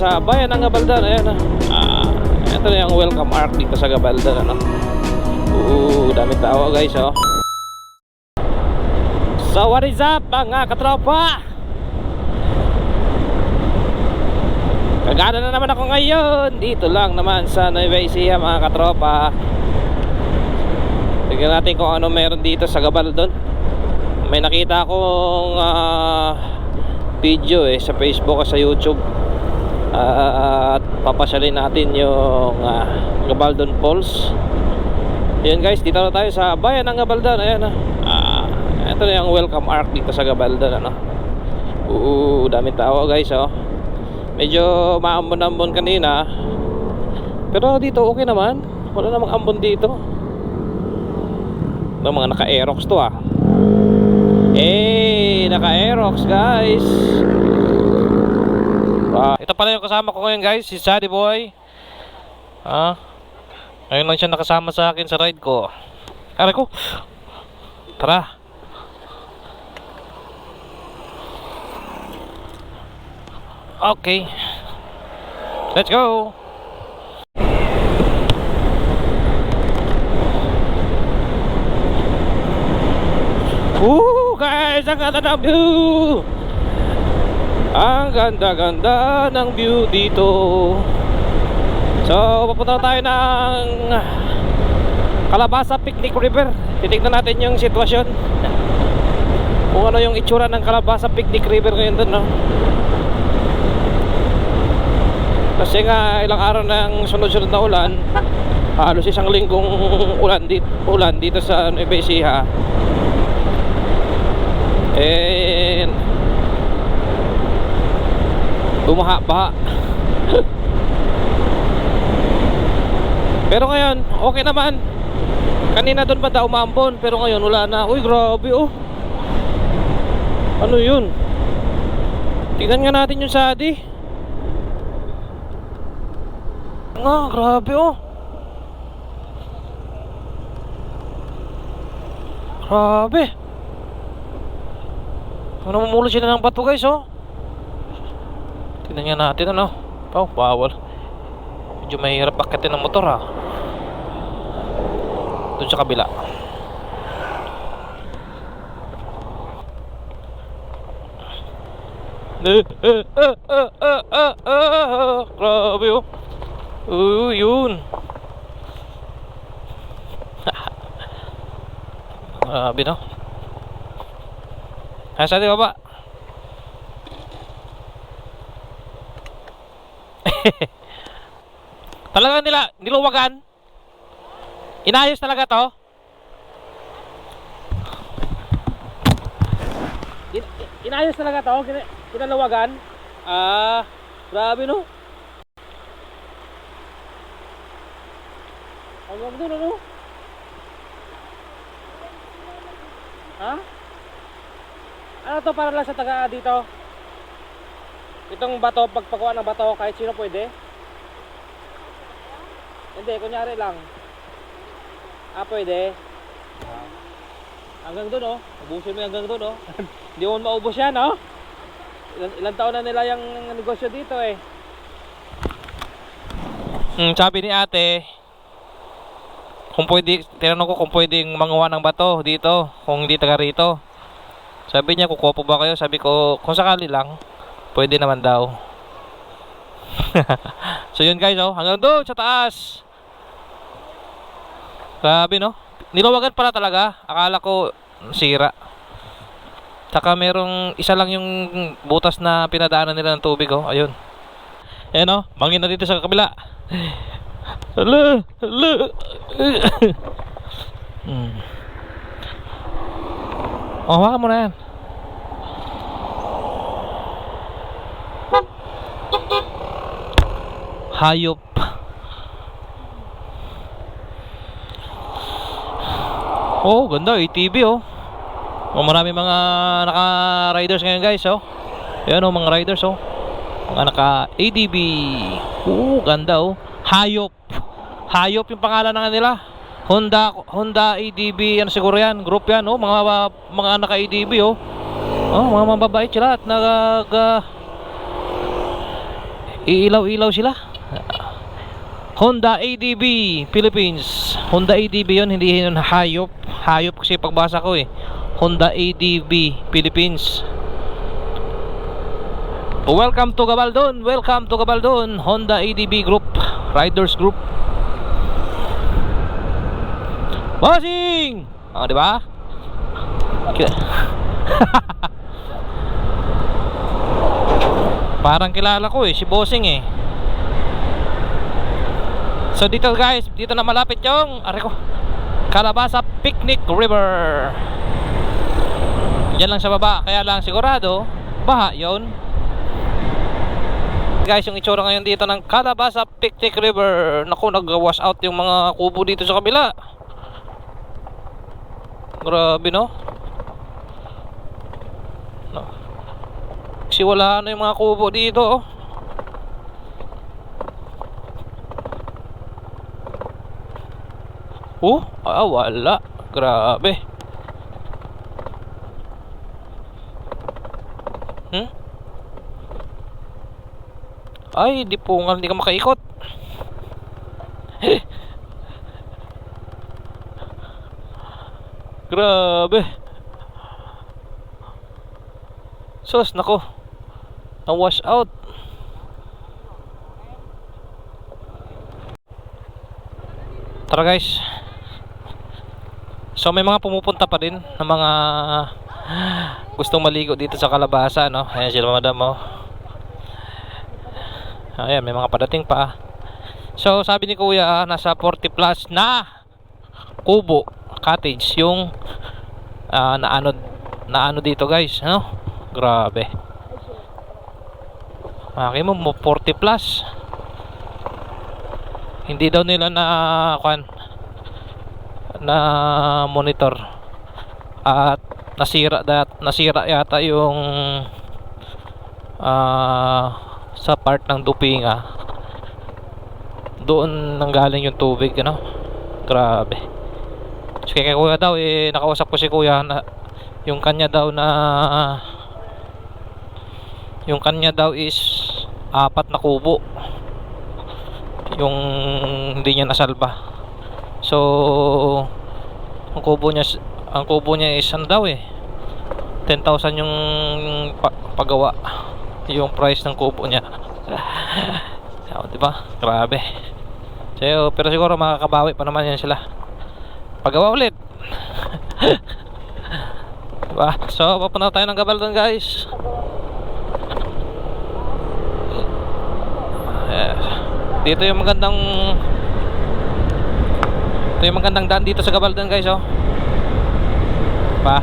sa bayan ng Gabaldan. Ayan na. Ah, ito na yung welcome arc dito sa Gabaldan. Ano? Oo, dami tao guys oh. So what is up mga katropa? Kagana na naman ako ngayon Dito lang naman sa Nueva Ecija mga katropa Tignan natin kung ano meron dito sa Gabaldon May nakita akong ah, video eh sa Facebook at sa YouTube Ah, At papasyalin natin yung uh, Gabaldon Falls Yan guys, dito na tayo sa bayan ng Gabaldon Ayan ah, Ito na yung welcome arc dito sa Gabaldon ano? Oo, dami tao guys oh Medyo maambon-ambon kanina. Pero dito okay naman. Wala namang ambon dito. Ng mga naka-aerox to ah. Eh, naka-aerox guys. Ah, ito pala yung kasama ko ngayon guys, si Sadie Boy. Ah. Ngayon lang siya nakasama sa akin sa ride ko. Aray ko. Tara. Okay. Let's go. Woo, guys, ang ganda ng view. Ang ganda-ganda ng view dito. So, papunta tayo ng Kalabasa Picnic River. Titignan natin yung sitwasyon. Kung ano yung itsura ng Kalabasa Picnic River ngayon dun, no? Kasi nga ilang araw ng sunod-sunod na ulan Halos isang linggong ulan dito, ulan dito sa Nueva And Bumaha-baha Pero ngayon, okay naman Kanina doon banda umambon Pero ngayon wala na Uy grabe oh Ano yun Tingnan nga natin yung sadi nga, grabe oh. Grabe. Ano mamulot sila ng bato guys oh. Tingnan nga natin ano. Oh, bawal. Medyo mahirap akitin ng motor ha. Doon sa kabila. Grabe oh. Oo, yun. Grabe no. Nasa di baba. talaga nila, niluwagan. Inayos talaga to. In inayos talaga to, Kin kinalawagan. Ah, grabe no. Hanggang doon ano? Ha? Ano to para lang sa taga dito? Itong bato, pagpakuha ng bato, kahit sino pwede? Hindi, kunyari lang. Ah, pwede. Hanggang doon oh. Ubusin mo hanggang doon oh. Hindi mo maubos yan oh. Ilan, ilang taon na nila yung negosyo dito eh. Hmm, sabi ni ate, kung pwede, tinanong ko kung pwedeng manguha ng bato dito, kung hindi taga rito. Sabi niya, kukuha po ba kayo? Sabi ko, kung sakali lang, pwede naman daw. so yun guys, oh, hanggang doon sa taas. Grabe no? Nilawagan pala talaga. Akala ko sira. Tsaka merong isa lang yung butas na pinadaanan nila ng tubig, oh. Ayun. Ayan, oh. Mangin na dito sa kabila. Hala, hala. hmm. Oh, hawakan mo na yan. Hayop. Oh, ganda. ATV, oh. Oh, marami mga naka-riders ngayon, guys, oh. Yan, oh, mga riders, oh. Mga naka-ADB. Oh, ganda, oh. Hayop. Hayop yung pangalan ng nila. Honda Honda ADB ano siguro yan, group yan, oh, mga mga naka ADB oh. Oh, mga mababait sila at nag uh, Iilaw-ilaw sila. Honda ADB Philippines. Honda ADB 'yon, hindi yun hayop. Hayop kasi pagbasa ko eh. Honda ADB Philippines. Welcome to Gabaldon. Welcome to Gabaldon. Honda ADB Group, Riders Group. Bossing! Oh, di ba? Parang kilala ko eh, si Bossing eh. So dito guys, dito na malapit yung are ko. Calabasa Picnic River. Yan lang sa baba, kaya lang sigurado baha 'yon. Guys, yung itsura ngayon dito ng Calabasa Picnic River. Naku, nag-wash out yung mga kubo dito sa kabila. Grabe no? no. Kasi wala na yung mga kubo dito oh. Oh, ah, wala. Grabe. Hmm? Ay, di po nga, hindi ka makaikot. Grabe. Sos, nako. Na-wash out. Tara guys. So may mga pumupunta pa din ng mga gustong maligo dito sa Kalabasa, no? Ayan sila madam mo. Ayan, may mga padating pa. So sabi ni Kuya, nasa 40 plus na kubo cottage yung ah, naano naano dito guys, no? Grabe. Maki mo mo 40 plus. Hindi daw nila na kwan na monitor. At nasira dat nasira yata yung ah sa part ng dupinga doon nanggaling yung tubig ano? Grabe. So kaya kuya daw eh nakausap ko si kuya na yung kanya daw na yung kanya daw is apat na kubo. Yung hindi niya nasalba so ang kubo niya ang kubo niya is ano daw eh 10,000 yung pa- pagawa yung price ng kubo niya. Oh, di ba? Grabe. So, pero siguro makakabawi pa naman yan sila. Pagawa ulit. Diba so papunta tayo ng Gabaldon guys. Yes. Dito yung magandang Ito yung magandang daan dito sa Gabaldon guys oh. Pa.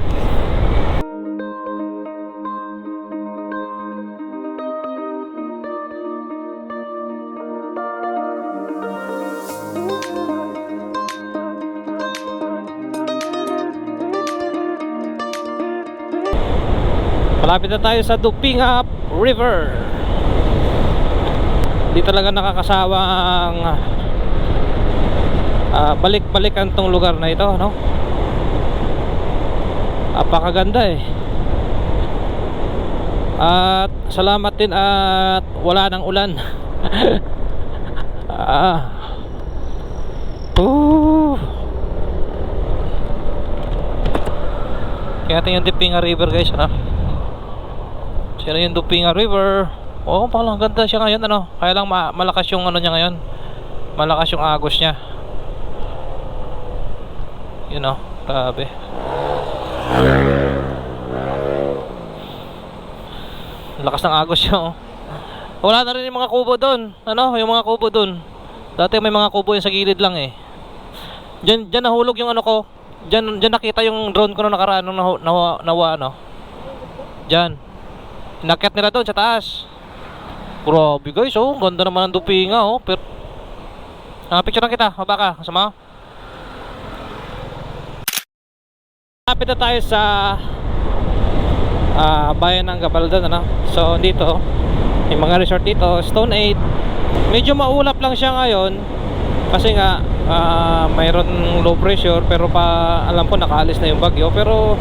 Malapit na tayo sa Dupinga River di talaga nakakasawang ah, balik-balikan tong lugar na ito no apakaganda eh at salamat din at wala nang ulan ah Ooh. kaya ito yung Dupinga River guys ano sino yung Dupinga River Oo, oh, palang ganda siya ngayon ano. Kaya lang ma malakas yung ano niya ngayon. Malakas yung agos niya. You know, grabe. Lakas ng agos niya oh. Wala na rin yung mga kubo doon. Ano, yung mga kubo doon. Dati may mga kubo yung sa gilid lang eh. Diyan, diyan nahulog yung ano ko. Diyan, diyan nakita yung drone ko nung nakaraan nung nawa, nawa, nawa ano. Diyan. Inakyat nila doon sa taas. Grabe guys, oh. Ganda naman ng dupinga, oh. Pero... Ah, picture lang kita. Baba ka. Kasama? Lapit na tayo sa ah, bayan ng Gabaldon, ano? So, dito, may mga resort dito. Stone 8. Medyo maulap lang siya ngayon. Kasi nga, ah, mayroon low pressure. Pero pa, alam ko, nakaalis na yung bagyo. Pero,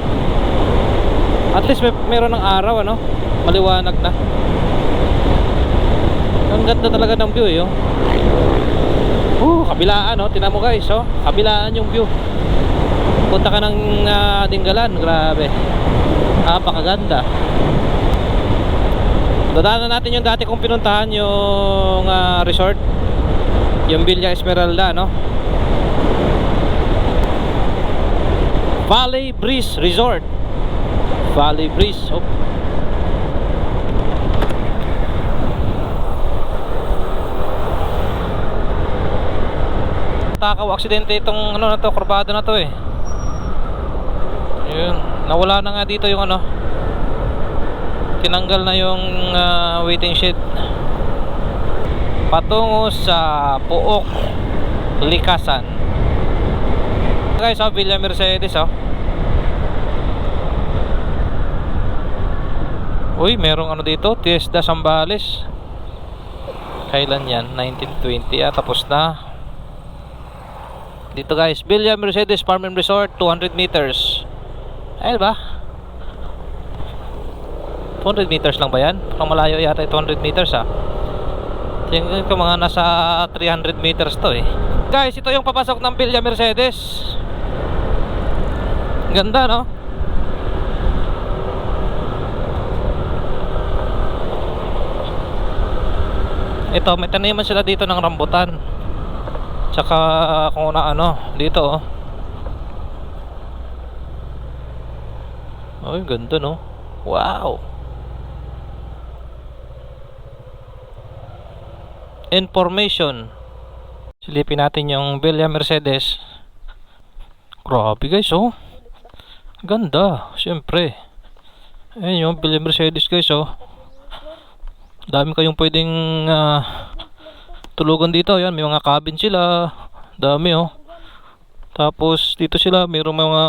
at least may, mayroon ng araw, ano? Maliwanag na. Ang ganda talaga ng view eh. Uh, kabilaan, oh. Tinan mo guys, oh. Kabilaan yung view. Punta ka ng ah, Dinggalan, grabe. Napakaganda. Dadaanan natin yung dati kong pinuntahan yung ah, resort. Yung Villa Esmeralda, no? Valley Breeze Resort. Valley Breeze. Oh. Takaw aksidente itong ano na to, kurbada na to eh. Nawala na nga dito yung ano. Tinanggal na yung ah, waiting shed. Patungo sa Puok Likasan. Guys, oh, Villa Mercedes oh. Uy, merong ano dito, Tiesda Sambales. Kailan yan? 1920 ah, tapos na. Dito guys, Villa Mercedes Farm and Resort, 200 meters. Ayun ba? 200 meters lang ba yan? Parang malayo yata yung 200 meters ah. Tingnan ko mga nasa 300 meters to eh. Guys, ito yung papasok ng Villa Mercedes. Ganda no? Ito, may taniman sila dito ng rambutan. Tsaka kung na ano, dito oh. Ay, ganda no. Wow. Information. Silipin natin yung Villa Mercedes. Grabe guys oh. Ganda, syempre. Ayun yung Villa Mercedes guys oh. Dami kayong pwedeng ah, tulugan dito. Ayan, may mga cabin sila. Dami oh. Tapos dito sila, mayroong mga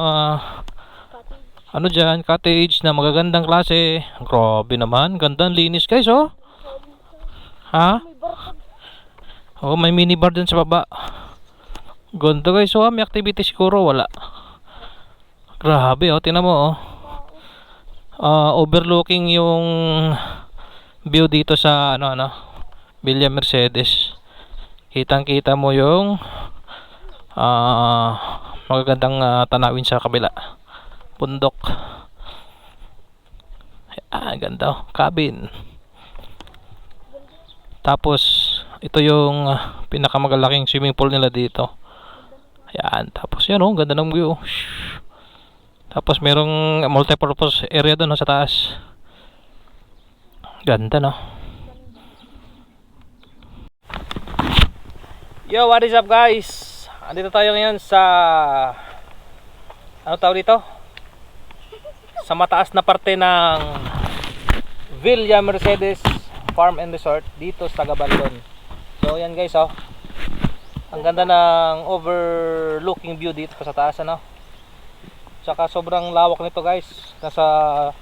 ano dyan, cottage na magagandang klase. Grabe naman, gandang linis guys oh. Ha? Oh, may minibar din sa baba. Ganda guys, oh, may activity siguro wala. Grabe oh, tinan mo oh. Ah, overlooking yung view dito sa ano ano Villa Mercedes kitang kita mo yung ah magagandang ah, tanawin sa kabila bundok ah ganda oh, cabin tapos ito yung ah, pinakamagalaking swimming pool nila dito ayan tapos yan oh ganda ng view tapos merong multipurpose area doon oh, sa taas Ganda no. Yo, what is up guys? Andito tayo ngayon sa ano tawag dito? Sa mataas na parte ng Villa Mercedes Farm and Resort dito sa Gabaldon. So yan guys oh. Ang ganda ng overlooking view dito sa taas ano. Tsaka sobrang lawak nito guys. Nasa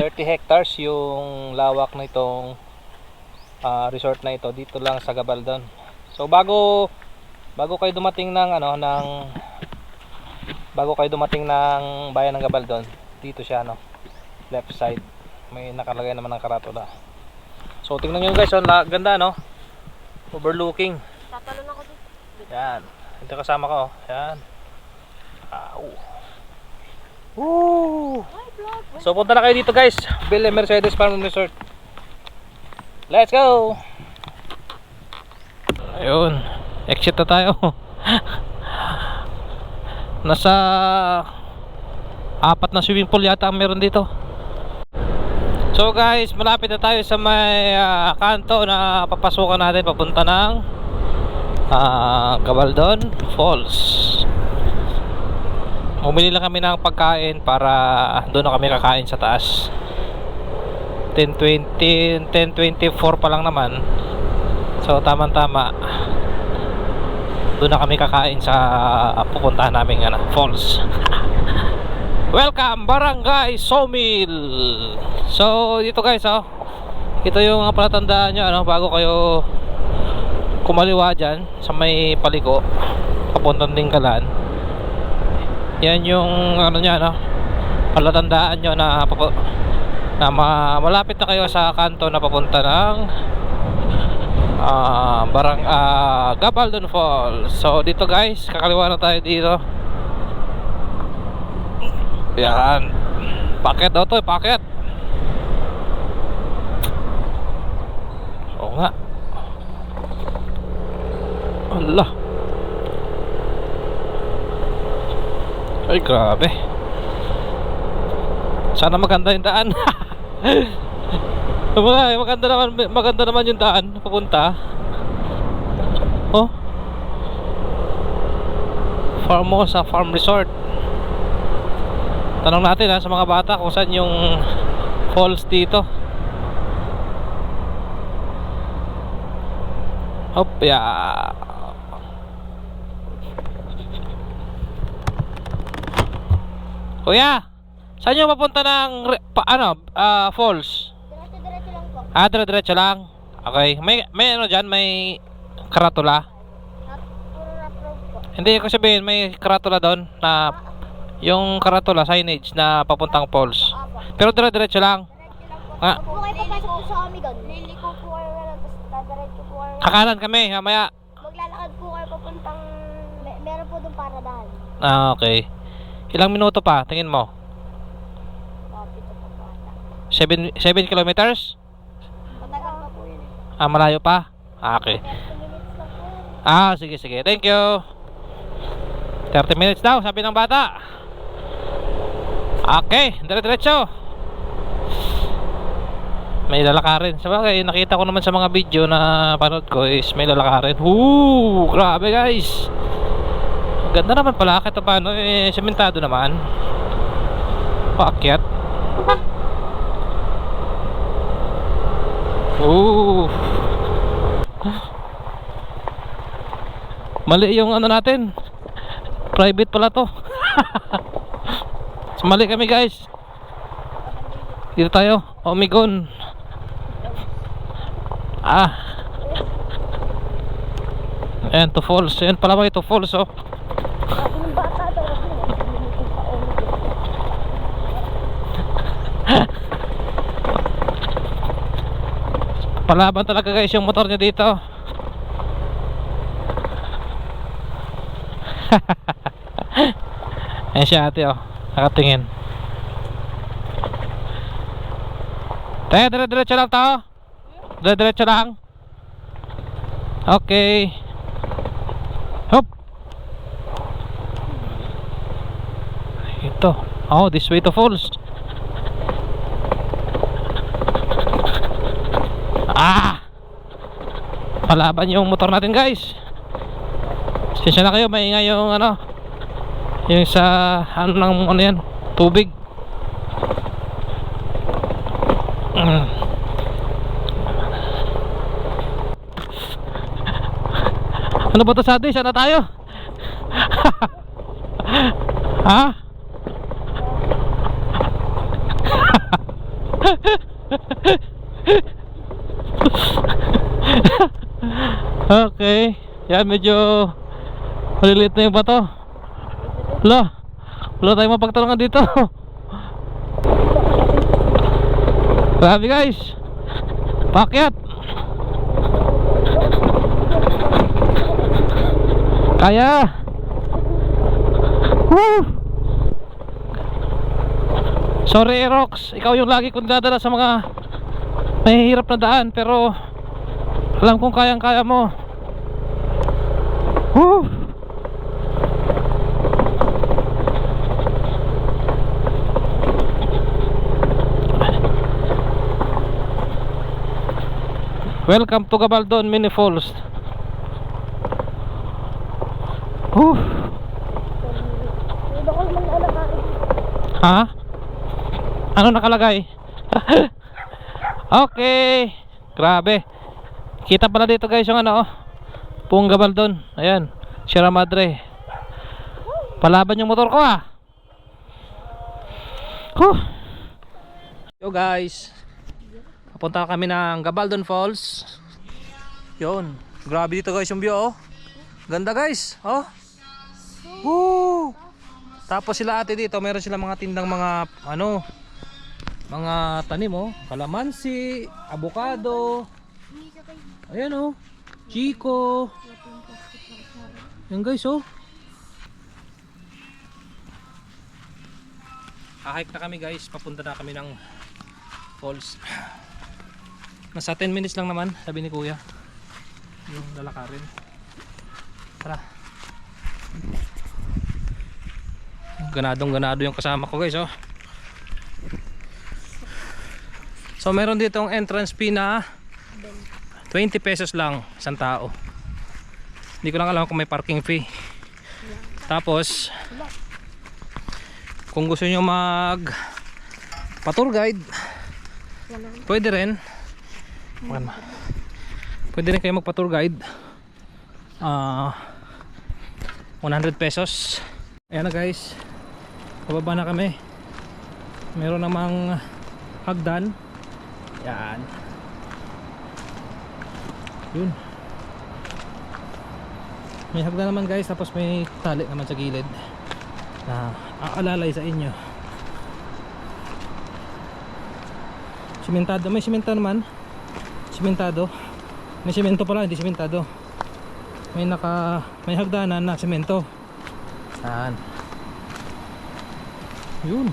30 hectares yung lawak na itong ah, resort na ito dito lang sa Gabaldon. So bago bago kayo dumating ng ano ng bago kayo dumating ng bayan ng Gabaldon, dito siya no. Left side. May nakalagay naman ng karatula. So tingnan niyo guys, oh, ganda no. Overlooking. Tatalon ako dito. Yan. Ito kasama ko. oh. Yan. Ow. Woo! So punta na kayo dito guys. Villa Mercedes Farm Resort. Let's go! Ayun. Exit na tayo. Nasa apat na swimming pool yata ang meron dito. So guys, malapit na tayo sa may ah, kanto na papasukan natin papunta ng ah, Gabaldon Falls. Bumili lang kami ng pagkain para doon na kami kakain sa taas. 10.20, 10.24 pa lang naman. So tamang-tama. Doon na kami kakain sa pupuntahan namin ano, falls. Welcome Barangay Sawmill. So dito guys oh. Ito yung mga palatandaan nyo ano bago kayo kumaliwa dyan sa may paliko papuntang Dinggalan. Yan yung ano niya no. Palatandaan nyo na na ma- malapit na kayo sa kanto na papunta ng Ah, barang ah Gabaldon Falls. So dito guys, kakaliwa na tayo dito. Yan. Paket daw to, paket. Oo nga. Allah. Ay, grabe. Sana maganda yung daan. Maganda naman, maganda naman yung daan papunta. Oh. Formosa Farm Resort. Tanong natin ha sa mga bata kung saan yung falls dito. Hop, ya. Kuya, saan yung papunta ng pa, ano, ah, falls? Diretso-diretso lang po. Ah, dire-diretso lang. Okay. May may ano diyan, may karatula. At puro rough road po. Hindi ko sabihin may karatula doon na yung karatula signage na papuntang falls. Pero dire-diretso lang. Lang. Ah. Kung kayo papasok po sa Amigon, liliko po kayo na tapos dadiretso po kayo. Kakanan kami, mamaya. Maglalakad po kayo papuntang... May, meron po doon paradahan. Ah, okay. Ilang minuto pa, tingin mo? Copy to po po ata. 7 7 kilometers? Matagal pa po yun eh. Ah, malayo pa. Ah, okay. 30 minutes lang po yun. Ah, sige, sige. Thank you. 30 minutes daw, sabi ng bata. Okay, dire-diretso. May lalakarin. Sa bagay, nakita ko naman sa mga video na panood ko is may lalakarin. Woo! Grabe guys! Ganda naman pala kahit paano eh, sementado naman. Paakyat. Ooh! Mali yung ano natin. Private pala to. So, Mali kami guys. Dito tayo. Omigon. Ah. Ayan, to falls. Ayan pala ba ito falls oh. Palaban talaga guys yung motor niya dito. Ayan siya ate oh. Nakatingin. Tayo, dire-diretso lang to. Dire-diretso lang. Okay. Hop. Ito. Oh, this way to falls. Ah! Palaban yung motor natin guys. Sensya na kayo, maingay yung ano. Yung sa ano ng ano yan, tubig. Mm. Ano ba to sa atin? Saan na tayo? ha? okay. Yan, medyo maliliit na yung bato. Wala. Wala tayong mapagtanungan dito. Grabe guys. Pakyat. Kaya. Woo! Sorry Rox, ikaw yung lagi kong dadala sa mga mahihirap na daan pero alam kong kayang kaya mo. Woo! Welcome to Gabaldon Mini Falls. Alakarin. Ha? Ano nakalagay? okay. Grabe. Kita pala dito guys yung ano oh. Pung Gabaldon. Ayan. Sierra Madre. Palaban yung motor ko ah. Huh. Yo guys. Papunta kami ng Gabaldon Falls. Yun. Grabe dito guys yung view oh. Ganda guys. Oh. Woo! Tapos sila ate dito, meron sila mga tindang mga ano, mga tanim oh, kalamansi, abukado, Ayan oh. Chico. Yan guys oh. Hahike na kami guys. Papunta na kami ng falls. Nasa 10 minutes lang naman, sabi ni kuya. Yung lalakarin. Tara. Ganadong ganado yung kasama ko guys oh. So meron dito ang entrance fee na 20 pesos lang isang tao. Hindi ko lang alam kung may parking fee. Tapos kung gusto nyo mag pa-tour guide, pwede rin. Ayan. Pwede rin kayo magpa-tour guide. Ah 100 pesos. Ayan na guys. Pababa na kami. Meron namang hagdan. Yan. Yun. May hagdan naman guys tapos may tali naman sa gilid na aalalay sa inyo. Simentado, may simento naman. Simentado. May simento pala, hindi simentado. May naka may hagdanan na semento. Saan? Yun.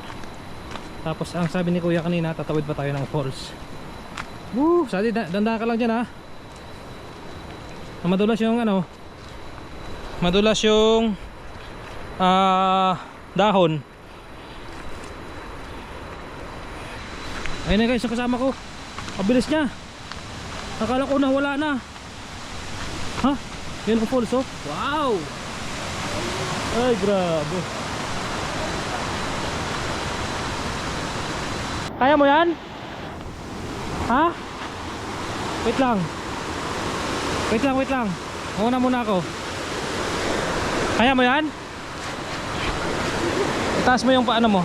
Tapos ang sabi ni Kuya kanina, tatawid pa tayo ng falls. Woo! Sadi, da- danda ka lang dyan ha. Na Madulas yung ano. Madulas yung ah dahon. Ayun na guys, ang kasama ko. Abilis niya. Akala ko na wala na. Ha? Yan ang oh. Wow! Ay, grabe. Kaya mo yan? Ha? Wait lang. Wait lang, wait lang. Mauna muna ako. Kaya mo yan? Itaas mo yung paano mo.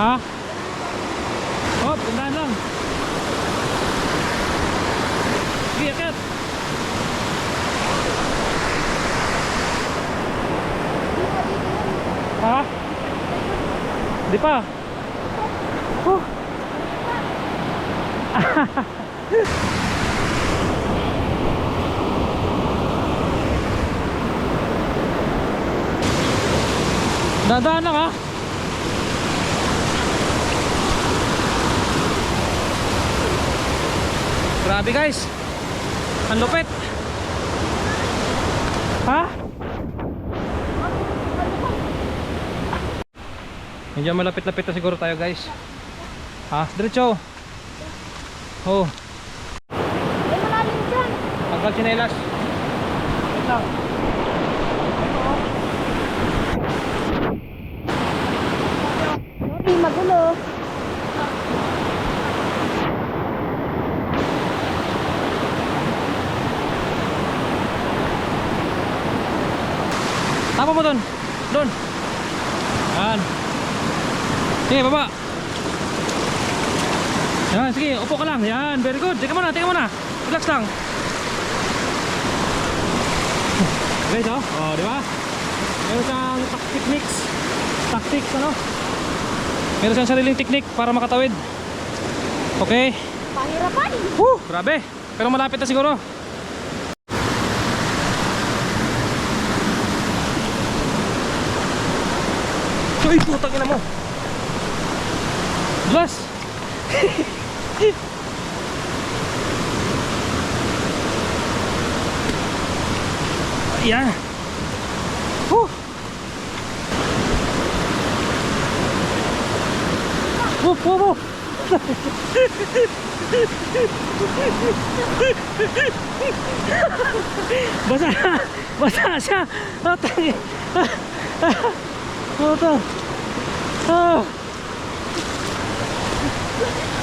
Ha? Oh, tandaan lang. Sige, akit. Ha? Di pa. Huh. Dadaan lang ha. Grabe guys. Ang lupit. Ha? Medyo malapit-lapit na siguro tayo guys. Ha? Diretso. Oh, Ay, malalim dyan. tanggal chinelas. Wait lang. Sorry, magulo. Tama mo doon. Doon. Sige, baba. Yan, sige, upo ka lang. Yan, very good. Tingnan mo na, tingnan mo na. Relax lang. Guys, oh. Oh, di ba? Meron siyang techniques. Tactics, ano? Meron siyang sariling technique para makatawid. Okay. Pahirapan. Woo, grabe. Pero malapit na siguro. Uy, putang ina mo. Blas. Ayan. Woo. Woo, woo, woo. Basa, basa siya. Oh, tangi. Oh, to. Oh.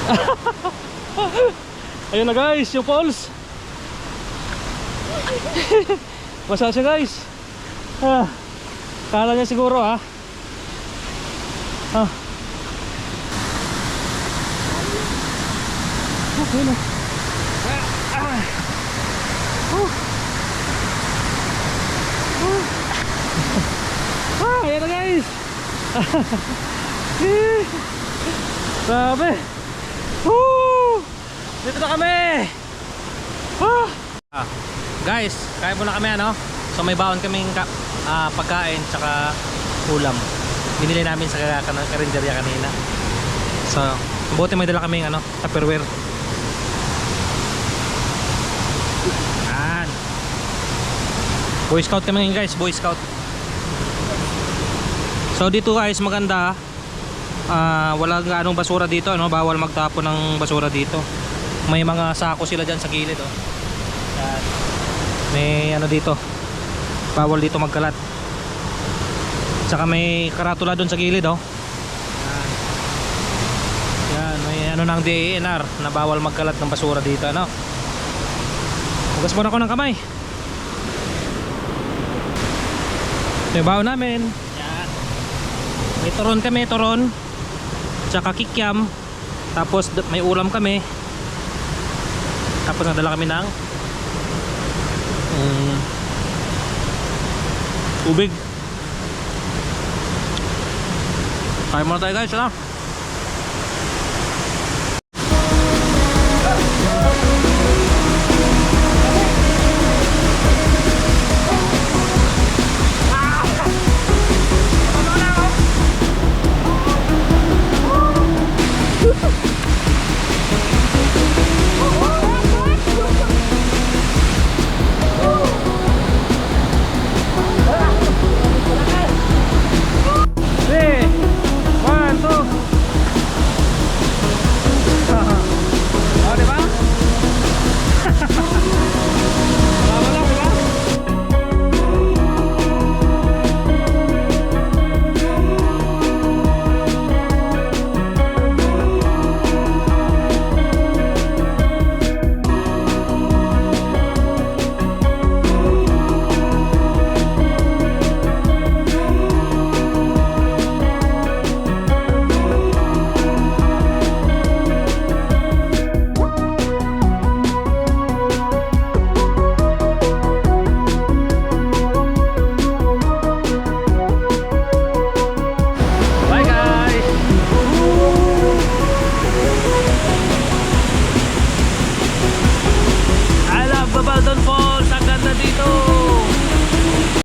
Ayun na guys, yung falls. Basa siya guys. Ah. Kala niya siguro ah. Ah. Okay na. Ah. Ah. Oh. Ah, ayan na guys. Grabe. Woo! Dito na kami! Ah! Ah, guys, kain muna kami ano? So may baon kaming ka, ah, pagkain tsaka ulam. Binili namin sa ka- ka- karinderya kanina. So, buti may dala kaming ano, Tupperware. Yan. Boy Scout kami ngayon guys, Boy Scout. So dito guys, maganda. Ah, wala anong basura dito, ano? Bawal magtapon ng basura dito. May mga sako sila diyan sa gilid, oh. Yan. May ano dito. Bawal dito magkalat. Tsaka may karatula doon sa gilid, oh. Yan. Yan, may ano ng DENR na bawal magkalat ng basura dito, ano? Hugas muna ako ng kamay. Yung baon namin. Yan. May turon kami, turon. Tsaka kikyam. Tapos may ulam kami. Tapos nadala kami ng um, ubig. Kain muna tayo guys, ano?